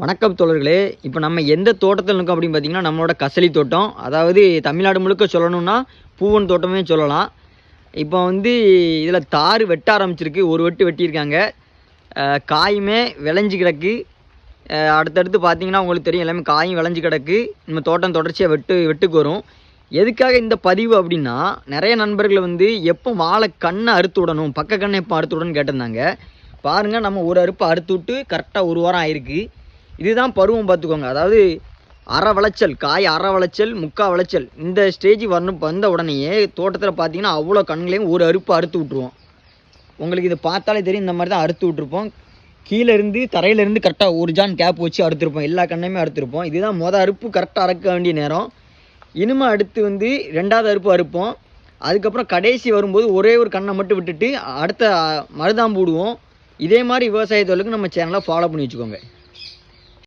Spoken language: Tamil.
வணக்கம் தோழர்களே. இப்போ நம்ம எந்த தோட்டத்தில் இருக்கோம் அப்படின்னு பார்த்தீங்கன்னா நம்மளோட கசலி தோட்டம். அதாவது தமிழ்நாடு முழுக்க சொல்லணும்னா பூவன் தோட்டமே சொல்லலாம். இப்போ வந்து இதில் தார் வெட்ட ஆரம்பிச்சிருக்கு. ஒரு வெட்டு வெட்டியிருக்காங்க. காயுமே விளைஞ்சு கிடக்கு. அடுத்தடுத்து பார்த்தீங்கன்னா உங்களுக்கு தெரியும் எல்லாமே காயும் விளைஞ்சு கிடக்கு. நம்ம தோட்டம் தொடர்ச்சியாக வெட்டு வெட்டுக்கு வரும். எதுக்காக இந்த பதிவு அப்படின்னா நிறைய நண்பர்கள் வந்து எப்போ வாழை கண்ணை அறுத்து விடணும் பக்க கண்ணை எப்போ அறுத்து விடணும்னு கேட்டிருந்தாங்க. பாருங்கள் நம்ம ஒரு அறுப்பு அறுத்து விட்டு கரெக்டாக ஒரு வாரம் ஆயிருக்கு. இதுதான் பருவம் பார்த்துக்கோங்க. அதாவது அற விளைச்சல் காய் அற விளைச்சல் முக்கா விளைச்சல் இந்த ஸ்டேஜ் வரணும் வந்த உடனேயே தோட்டத்தில் பார்த்தீங்கன்னா அவ்வளோ கண்களையும் ஒரு அறுப்பு அறுத்து விட்ருவோம் உங்களுக்கு இது பார்த்தாலே தெரியும் இந்த மாதிரி தான் அறுத்து விட்ருப்போம் கீழே இருந்து கரெக்டாக ஒரு ஜான் கேப் வச்சு அறுத்துருப்போம். எல்லா கண்ணையுமே அறுத்துருப்போம். இதுதான் மொதல் அறுப்பு கரெக்டாக அறுக்க வேண்டிய நேரம். இனிமே அடுத்து வந்து ரெண்டாவது அறுப்பு அறுப்போம். அதுக்கப்புறம் கடைசி வரும்போது ஒரே ஒரு கண்ணை மட்டும் விட்டுட்டு அடுத்த மருதாம்பு விடுவோம். இதே மாதிரி விவசாய தொழிலுக்கு நம்ம சேனலை ஃபாலோ பண்ணி வச்சுக்கோங்க.